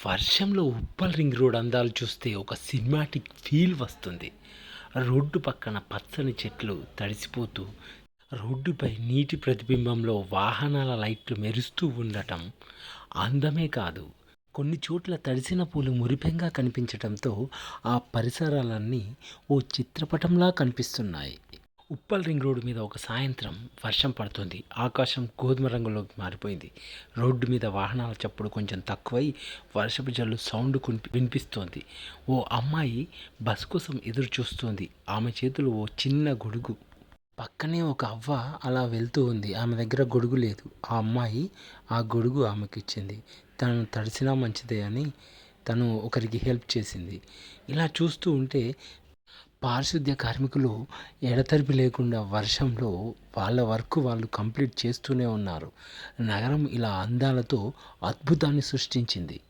వర్షంలో Uppal ring road అందాలు చూస్తే ఒక సినిమాటిక్ ఫీల్ వస్తుంది. రోడ్డు పక్కన పచ్చని చెట్లు తడిసిపోతూ రోడ్డుపై నీటి ప్రతిబింబంలో వాహనాల లైట్లు మెరుస్తూ ఉండటం అందమే కాదు కొన్ని చోట్ల తడిసిన పూలు మురిపెంగా కనిపించడంతో ఆ పరిసరాలన్నీ ఓ చిత్రపటంలా కనిపిస్తున్నాయి. ఉప్పల్ రింగ్ రోడ్డు మీద ఒక సాయంత్రం వర్షం పడుతుంది. ఆకాశం గోధుమ రంగులోకి మారిపోయింది. రోడ్డు మీద వాహనాల చప్పుడు కొంచెం తక్కువై వర్షపు జల్లు సౌండ్ వినిపిస్తోంది. ఓ అమ్మాయి బస్ కోసం ఎదురు చూస్తోంది ఆమె చేతులు ఓ చిన్న గొడుగు. పక్కనే ఒక అవ్వ అలా వెళ్తూ ఉంది. ఆమె దగ్గర గొడుగు లేదు. ఆ అమ్మాయి ఆ గొడుగు ఆమెకి ఇచ్చింది తను తడిసినా మంచిదే అని తను ఒకరికి హెల్ప్ చేసింది. ఇలా చూస్తూ ఉంటే పారిశుద్ధ్య కార్మికులు ఎడతెరిపి లేకుండా వర్షంలో వాళ్ళ వర్క్ వాళ్ళు కంప్లీట్ చేస్తూనే ఉన్నారు. నగరం ఇలా అందాలతో అద్భుతాన్ని సృష్టించింది.